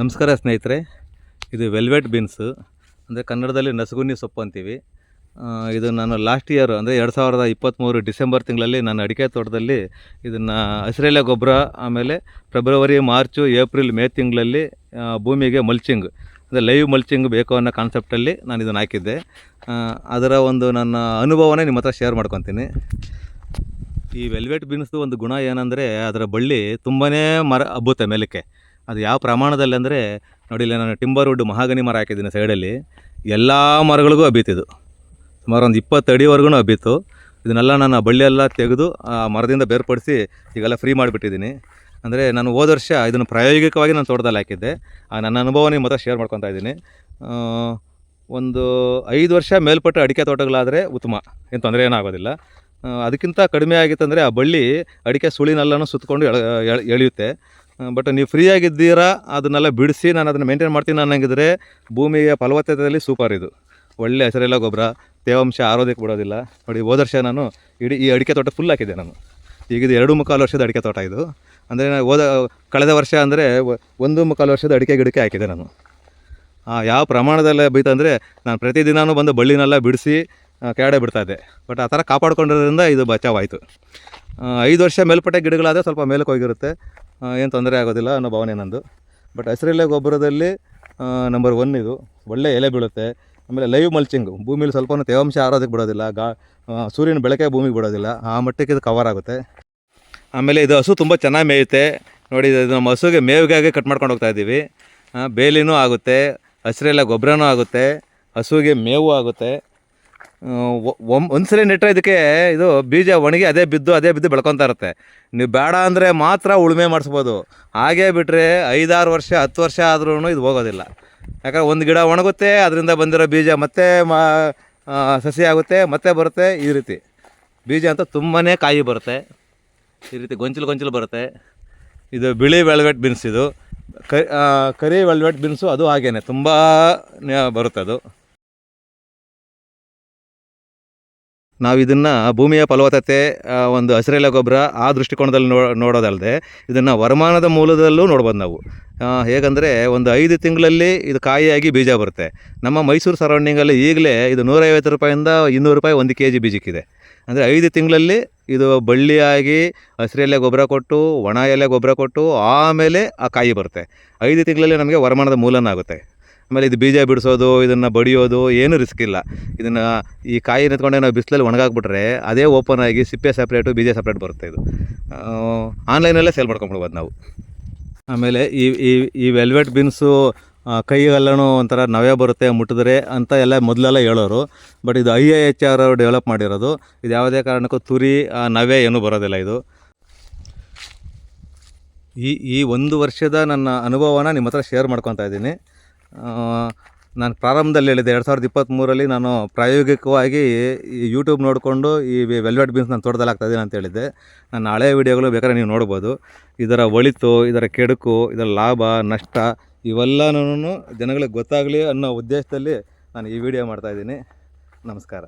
ನಮಸ್ಕಾರ ಸ್ನೇಹಿತರೆ, ಇದು ವೆಲ್ವೆಟ್ ಬೀನ್ಸು ಅಂದರೆ ಕನ್ನಡದಲ್ಲಿ ನಸುಗುನ್ನಿ ಸೊಪ್ಪು ಅಂತೀವಿ. ಇದು ನಾನು ಲಾಸ್ಟ್ ಇಯರ್ ಅಂದರೆ ಎರಡು ಸಾವಿರದ ಇಪ್ಪತ್ತ್ಮೂರು ಡಿಸೆಂಬರ್ ತಿಂಗಳಲ್ಲಿ ನಾನು ಅಡಿಕೆ ತೋಟದಲ್ಲಿ ಇದನ್ನು ಹಸಿರೆಲೆ ಗೊಬ್ಬರ, ಆಮೇಲೆ ಫೆಬ್ರವರಿ ಮಾರ್ಚು ಏಪ್ರಿಲ್ ಮೇ ತಿಂಗಳಲ್ಲಿ ಭೂಮಿಗೆ ಮಲ್ಚಿಂಗ್ ಅಂದರೆ ಲೈವ್ ಮಲ್ಚಿಂಗ್ ಬೇಕು ಅನ್ನೋ ಕಾನ್ಸೆಪ್ಟಲ್ಲಿ ನಾನು ಇದನ್ನು ಹಾಕಿದ್ದೆ. ಅದರ ಒಂದು ನನ್ನ ಅನುಭವನೇ ನಿಮ್ಮ ಹತ್ರ ಶೇರ್ ಮಾಡ್ಕೊತೀನಿ. ಈ ವೆಲ್ವೆಟ್ ಬೀನ್ಸ್ದು ಒಂದು ಗುಣ ಏನಂದರೆ ಅದರ ಬಳ್ಳಿ ತುಂಬಾ ಮರ ಹಬ್ಬುತ್ತೆ ಮೇಲಕ್ಕೆ. ಅದು ಯಾವ ಪ್ರಮಾಣದಲ್ಲಿ ಅಂದರೆ ನೋಡಿ ಇಲ್ಲಿ ನಾನು ಟಿಂಬರ್ ವುಡ್ ಮಹಾಗನಿ ಮರ ಹಾಕಿದ್ದೀನಿ ಸೈಡಲ್ಲಿ ಎಲ್ಲ ಮರಗಳಿಗೂ ಹಬ್ಬೀತಿದು ಸುಮಾರು ಒಂದು ಇಪ್ಪತ್ತು ಅಡಿವರೆಗೂ ಹಬ್ಬಿತ್ತು. ಇದನ್ನೆಲ್ಲ ನಾನು ಬಳ್ಳಿಯೆಲ್ಲ ತೆಗೆದು ಆ ಮರದಿಂದ ಬೇರ್ಪಡಿಸಿ ಈಗೆಲ್ಲ ಫ್ರೀ ಮಾಡಿಬಿಟ್ಟಿದ್ದೀನಿ. ಅಂದರೆ ನಾನು ಹೋದ ವರ್ಷ ಇದನ್ನು ಪ್ರಾಯೋಗಿಕವಾಗಿ ನಾನು ತೋಟದಲ್ಲಿ ಹಾಕಿದ್ದೆ. ಆ ನನ್ನ ಅನುಭವ ನಿಮ್ಮ ಹತ್ರ ಶೇರ್ ಮಾಡ್ಕೊತಾ ಇದ್ದೀನಿ. ಒಂದು ಐದು ವರ್ಷ ಮೇಲ್ಪಟ್ಟ ಅಡಿಕೆ ತೋಟಗಳಾದರೆ ಉತ್ತಮ. ಏನು ತೊಂದರೆ ಏನಾಗೋದಿಲ್ಲ ಅದಕ್ಕಿಂತ ಕಡಿಮೆ ಆಗಿತ್ತಂದರೆ ಆ ಬಳ್ಳಿ ಅಡಿಕೆ ಸುಳಿನೆಲ್ಲನೂ ಸುತ್ತಕೊಂಡು ಎಳ, ಎಳ್- ಎಳೆಯುತ್ತೆ. ಬಟ್ ನೀವು ಫ್ರೀ ಆಗಿದ್ದೀರಾ, ಅದನ್ನೆಲ್ಲ ಬಿಡಿಸಿ ನಾನು ಅದನ್ನು ಮೇಂಟೈನ್ ಮಾಡ್ತೀನಿ ಅನ್ನಂಗಿದ್ರೆ ಭೂಮಿಗೆ ಫಲವತ್ತತೆಯಲ್ಲಿ ಸೂಪರ್ ಇದು. ಒಳ್ಳೆ ಹಸಿರೆಲ್ಲ ಗೊಬ್ಬರ, ತೇವಾಂಶ ಆರೋದಕ್ಕೆ ಬಿಡೋದಿಲ್ಲ. ನೋಡಿ, ಹೋದ ನಾನು ಇಡೀ ಈ ಅಡಿಕೆ ತೋಟ ಫುಲ್ ಹಾಕಿದ್ದೆ ನಾನು. ಈಗ ಇದು ಎರಡು ಮುಕ್ಕಾಲು ವರ್ಷದ ಅಡಿಕೆ ತೋಟ ಇದು. ಅಂದರೆ ನಾನು ಹೋದ, ಕಳೆದ ವರ್ಷ ಅಂದರೆ ಒಂದು ಮುಕ್ಕಾಲು ವರ್ಷದ ಅಡಿಕೆ ಗಿಡಕ್ಕೆ ಹಾಕಿದ್ದೆ ನಾನು. ಯಾವ ಪ್ರಮಾಣದಲ್ಲಿ ಬೈತಂದರೆ ನಾನು ಪ್ರತಿದಿನವೂ ಬಂದು ಬಳ್ಳಿನೆಲ್ಲ ಬಿಡಿಸಿ ಕೆಳಗಡೆ ಬಿಡ್ತಾಯಿದ್ದೆ ಬಟ್ ಆ ಥರ ಕಾಪಾಡ್ಕೊಂಡಿರೋದ್ರಿಂದ ಇದು ಬಚಾವಾಯಿತು ಐದು ವರ್ಷ ಮೇಲ್ಪಟ್ಟೆ ಗಿಡಗಳಾದರೆ ಸ್ವಲ್ಪ ಮೇಲಕ್ಕೆ ಹೋಗಿರುತ್ತೆ. ಏನು ತೊಂದರೆ ಆಗೋದಿಲ್ಲ ಅನ್ನೋ ಭಾವನೆ ನಂದು. ಬಟ್ ಹಸಿರೆಲೆ ಗೊಬ್ಬರದಲ್ಲಿ ನಂಬರ್ ಒನ್ ಇದು. ಒಳ್ಳೆ ಎಲೆ ಬೀಳುತ್ತೆ. ಆಮೇಲೆ ಲೈವ್ ಮಲ್ಚಿಂಗು ಭೂಮಿಲಿ ಸ್ವಲ್ಪ ತೇವಾಂಶ ಆರೋದಕ್ಕೆ ಬಿಡೋದಿಲ್ಲ. ಗಾ ಸೂರ್ಯನ ಬೆಳಕೆ ಭೂಮಿಗೆ ಬಿಡೋದಿಲ್ಲ. ಆ ಮಟ್ಟಕ್ಕೆ ಇದು ಕವರ್ ಆಗುತ್ತೆ. ಆಮೇಲೆ ಇದು ಹಸು ತುಂಬ ಚೆನ್ನಾಗಿ ಮೇಯುತ್ತೆ. ನೋಡಿ, ಇದು ನಮ್ಮ ಹಸುಗೆ ಮೇವಿಗಾಗಿ ಕಟ್ ಮಾಡ್ಕೊಂಡು ಹೋಗ್ತಾ ಇದ್ದೀವಿ. ಬೇಲಿನೂ ಆಗುತ್ತೆ. ಹಸಿರೆಲ್ಲ ಗೊಬ್ಬರನೂ ಆಗುತ್ತೆ. ಹಸುವಿಗೆ ಮೇವು ಆಗುತ್ತೆ. ಒಂದು ಸಲ ನೆಟ್ಟರೆ ಇದಕ್ಕೆ ಇದು ಬೀಜ ಒಣಗಿ ಅದೇ ಬಿದ್ದು ಅದೇ ಬಿದ್ದು ಬೆಳ್ಕೊತಾ ಇರುತ್ತೆ. ನೀವು ಬೇಡ ಅಂದರೆ ಮಾತ್ರ ಉಳುಮೆ ಮಾಡಿಸ್ಬೋದು. ಹಾಗೇ ಬಿಟ್ಟರೆ ಐದಾರು ವರ್ಷ, ಹತ್ತು ವರ್ಷ ಆದ್ರೂ ಇದು ಹೋಗೋದಿಲ್ಲ. ಯಾಕಂದ್ರೆ ಒಂದು ಗಿಡ ಒಣಗುತ್ತೆ, ಅದರಿಂದ ಬಂದಿರೋ ಬೀಜ ಮತ್ತೆ ಮಾ ಸಸಿ ಆಗುತ್ತೆ, ಮತ್ತೆ ಬರುತ್ತೆ ಈ ರೀತಿ. ಬೀಜ ಅಂತ ತುಂಬಾ ಕಾಯಿ ಬರುತ್ತೆ. ಈ ರೀತಿ ಗೊಂಚಲು ಗೊಂಚಲು ಬರುತ್ತೆ. ಇದು ಬಿಳಿ ವೆಲ್ವೆಟ್ ಬೀನ್ಸ್ ಇದು. ಕರಿ ಕರಿ ವೆಲ್ವೆಟ್ ಬೀನ್ಸು ಅದು ಹಾಗೇನೆ. ತುಂಬ ಬರುತ್ತೆ ಅದು. ನಾವು ಇದನ್ನು ಭೂಮಿಯ ಫಲವತ್ತತೆ ಒಂದು ಹಸಿರೆಲೆ ಗೊಬ್ಬರ ಆ ದೃಷ್ಟಿಕೋನದಲ್ಲಿ ನೋ ನೋಡೋದಲ್ಲದೆ ಇದನ್ನು ವರಮಾನದ ಮೂಲದಲ್ಲೂ ನೋಡ್ಬೋದು ನಾವು. ಹೇಗಂದರೆ ಒಂದು ಐದು ತಿಂಗಳಲ್ಲಿ ಇದು ಕಾಯಿಯಾಗಿ ಬೀಜ ಬರುತ್ತೆ. ನಮ್ಮ ಮೈಸೂರು ಸರೌಂಡಿಂಗಲ್ಲಿ ಈಗಲೇ ಇದು ನೂರೈವತ್ತು ರೂಪಾಯಿಂದ ಇನ್ನೂರು ರೂಪಾಯಿ ಒಂದು ಕೆ ಜಿ ಬೀಜಕ್ಕಿದೆ. ಅಂದರೆ ಐದು ತಿಂಗಳಲ್ಲಿ ಇದು ಬಳ್ಳಿಯಾಗಿ ಹಸಿರೆಲೆ ಗೊಬ್ಬರ ಕೊಟ್ಟು, ಒಣ ಎಲೆ ಗೊಬ್ಬರ ಕೊಟ್ಟು, ಆಮೇಲೆ ಆ ಕಾಯಿ ಬರುತ್ತೆ. ಐದು ತಿಂಗಳಲ್ಲಿ ನಮಗೆ ವರಮಾನದ ಮೂಲನ ಆಗುತ್ತೆ. ಆಮೇಲೆ ಇದು ಬೀಜ ಬಿಡಿಸೋದು, ಇದನ್ನು ಬಡಿಯೋದು ಏನೂ ರಿಸ್ಕ್ ಇಲ್ಲ. ಇದನ್ನು ಈ ಕಾಯಿ ನಿಂತ್ಕೊಂಡೆ ನಾವು ಬಿಸಿಲಲ್ಲಿ ಒಣಗಾಕ್ಬಿಟ್ರೆ ಅದೇ ಓಪನ್ ಆಗಿ ಸಿಪ್ಪೆ ಸಪ್ರೇಟು ಬೀಜ ಸಪ್ರೇಟ್ ಬರುತ್ತೆ ಇದು. ಆನ್ಲೈನಲ್ಲೇ ಸೇಲ್ ಮಾಡ್ಕೊಂಬಿಡ್ಬೋದು ನಾವು. ಆಮೇಲೆ ಈ ಈ ಈ ವೆಲ್ವೆಟ್ ಬೀನ್ಸು ಕೈಗೆಲ್ಲನೂ ಒಂಥರ ನವೆ ಬರುತ್ತೆ, ಮುಟ್ಟಿದ್ರೆ ಅಂತ ಎಲ್ಲ ಮೊದಲೆಲ್ಲ ಹೇಳೋರು. ಬಟ್ ಇದು ಐ ಎ ಎಚ್ ಆರ್ ಅವರು ಡೆವಲಪ್ ಮಾಡಿರೋದು. ಇದು ಯಾವುದೇ ಕಾರಣಕ್ಕೂ ತುರಿ ನವೆ ಏನೂ ಬರೋದಿಲ್ಲ ಇದು. ಈ ಈ ಒಂದು ವರ್ಷದ ನನ್ನ ಅನುಭವನ ನಿಮ್ಮ ಹತ್ರ ಶೇರ್ ಮಾಡ್ಕೊತಾ ಇದ್ದೀನಿ. ನಾನು ಪ್ರಾರಂಭದಲ್ಲಿ ಹೇಳಿದ್ದೆ ಎರಡು ಸಾವಿರದ ಇಪ್ಪತ್ತ್ಮೂರಲ್ಲಿ ನಾನು ಪ್ರಾಯೋಗಿಕವಾಗಿ ಈ ಯೂಟ್ಯೂಬ್ ನೋಡಿಕೊಂಡು ಈ ವೆಲ್ವೆಟ್ ಬೀನ್ಸ್ ನಾನು ತೋಟದಲ್ಲಿ ಅಂತ ಹೇಳಿದ್ದೆ. ನನ್ನ ಹಳೆಯ ವಿಡಿಯೋಗಳು ಬೇಕಾದ್ರೆ ನೀವು ನೋಡ್ಬೋದು. ಇದರ ಒಳಿತು, ಇದರ ಕೆಡುಕು, ಇದರ ಲಾಭ, ನಷ್ಟ ಇವೆಲ್ಲನೂ ಜನಗಳಿಗೆ ಗೊತ್ತಾಗಲಿ ಅನ್ನೋ ಉದ್ದೇಶದಲ್ಲಿ ನಾನು ಈ ವಿಡಿಯೋ ಮಾಡ್ತಾಯಿದ್ದೀನಿ ನಮಸ್ಕಾರ.